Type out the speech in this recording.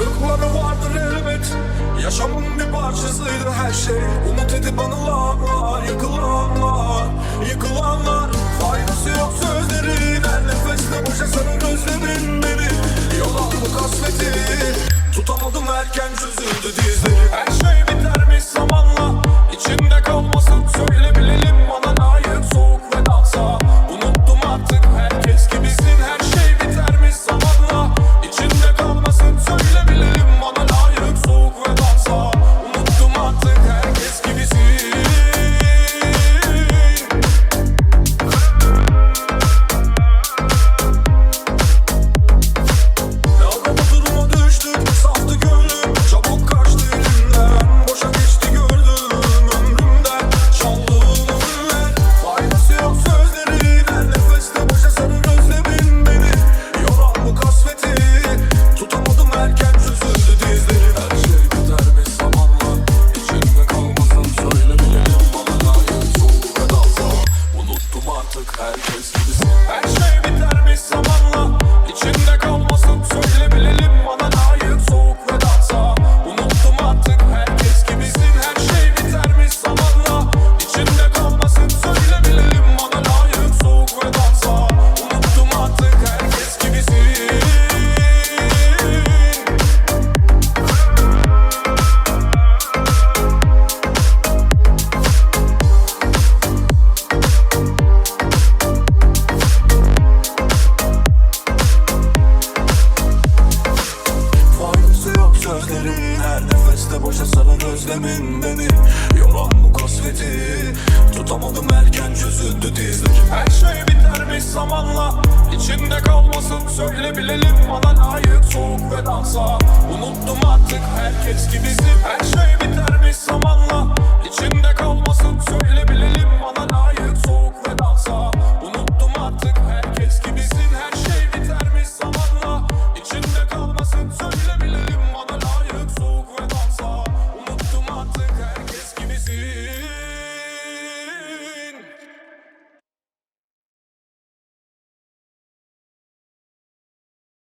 Kırıkları vardır elbet. Yaşamın bir parçasıydı her şey. Umut edip anılanlar Yıkılanlar Yıkılanlar. Faydası yok sözlerin Her nefeste boşa sarır özlemin beni. Yol aldı kasveti. Tutamadım erken artık herkes gibisin Her şey bitermiş zamanla. İçimde kalmasın söyle yok sözlerin Her nefeste boşa saran özlemin beni. Yoran bu kasveti. Tutamadım erken çözüldü dizlerim Her şey bitermiş zamanla. İçinde kalmasın söyle bilelim Bana layık. Soğuk ve dansa. Unuttum artık herkes gibisin Her şey zamanla